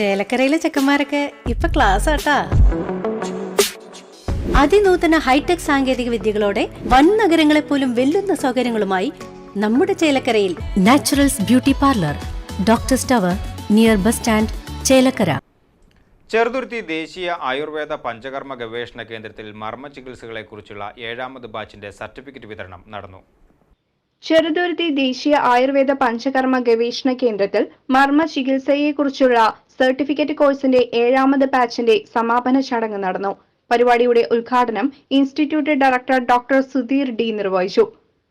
ചേലക്കരയിലെ ചെക്കന്മാരൊക്കെ ഇപ്പൊ ക്ലാസ് ആട്ടാ. അതിനൂതന ഹൈടെക് സാങ്കേതിക വിദ്യകളോടെ വൻ നഗരങ്ങളെ പോലും വെല്ലുന്ന സൗകര്യങ്ങളുമായി നമ്മുടെ ചേലക്കരയിൽ naturals beauty parlour doctor tower near bus stand Chelakkara. Cheruthuruthy ദേശീയ ആയുർവേദ പഞ്ചകർമ്മ ഗവേഷണ കേന്ദ്രത്തിൽ മർമ്മ ചികിത്സകളെക്കുറിച്ചുള്ള ഏഴാമത് ബാച്ചിന്റെ സർട്ടിഫിക്കറ്റ് വിതരണം നടന്നു. ചെറുതുരുത്തി ദേശീയ ആയുർവേദ പഞ്ചകർമ്മ ഗവേഷണ കേന്ദ്രത്തിൽ മർമ്മ ചികിത്സയെക്കുറിച്ചുള്ള സർട്ടിഫിക്കറ്റ് കോഴ്സിന്റെ ഏഴാമത് ബാച്ചിന്റെ സമാപന ചടങ്ങ് നടന്നു. പരിപാടിയുടെ ഉദ്ഘാടനം institute director doctor Sudheer D നിർവഹിച്ചു.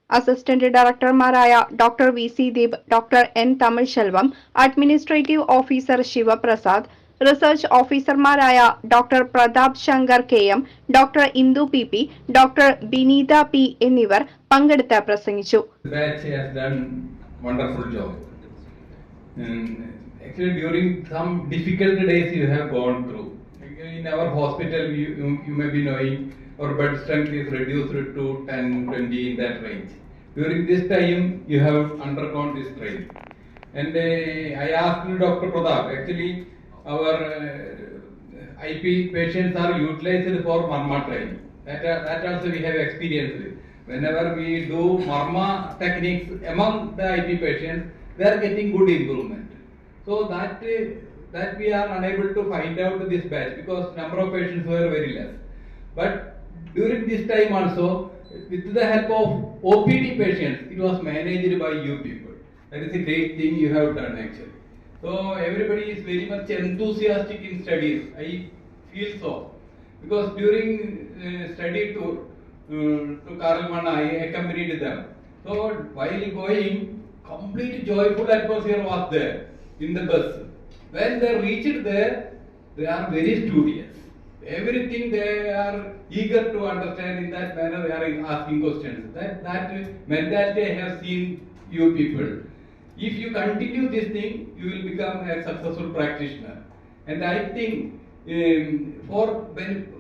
Assistant ഡയറക്ടർമാരായ doctor V C Deep doctor N Tamil Selvam administrative officer Sivaprasad research ഓഫീസർമാരായ doctor Prathap Shankar K M doctor Indu P P doctor Bineetha P എന്നിവർ പങ്കെടുത്ത് പ്രസംഗിച്ചു. Actually, during some difficult days you have gone through. In our hospital, you, you, you may be knowing our bed strength is reduced to 10, 20 in that range. During this time, you have undergone this training. And uh, I asked Dr. Pradap, actually, our uh, IP patients are utilized for Marma training. That, uh, that also we have experienced. Whenever we do Marma techniques among the IP patients, they are getting good improvement. So that that we are unable to find out this batch because number of patients were very less. But during this time also, with the help of OPD patients, it was managed by you people. That is a great thing you have done actually. So everybody is very much enthusiastic in studies. I feel so because during uh, study tour uh, to Karlman, I accompanied them. So while going, complete joyful atmosphere was there in the bus. When they reached there, they are very studious. Everything they are eager to understand in that manner. They are asking questions. That that mentality I have seen you people. If you continue this thing, you will become a successful practitioner. And I think um, for when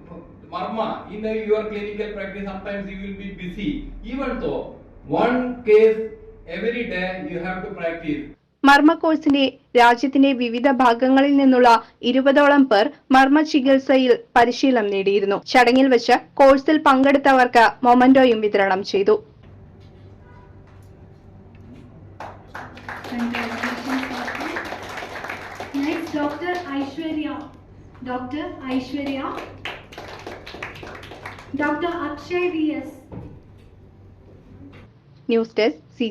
Marma in your clinical practice, sometimes you will be busy. Even though one case every day you have to practice. മർമ്മ കോഴ്സിന്റെ രാജ്യത്തിന്റെ വിവിധ ഭാഗങ്ങളിൽ നിന്നുള്ള ഇരുപതോളം പേർ മർമ്മ ചികിത്സയിൽ പരിശീലനം നേടിയിരുന്നു. ചടങ്ങിൽ വെച്ച് കോഴ്സിൽ പങ്കെടുത്തവർക്ക് മൊമന്റോയും വിതരണം ചെയ്തു. Doctor Aishwarya doctor Aishwarya doctor Akshay V S news desk C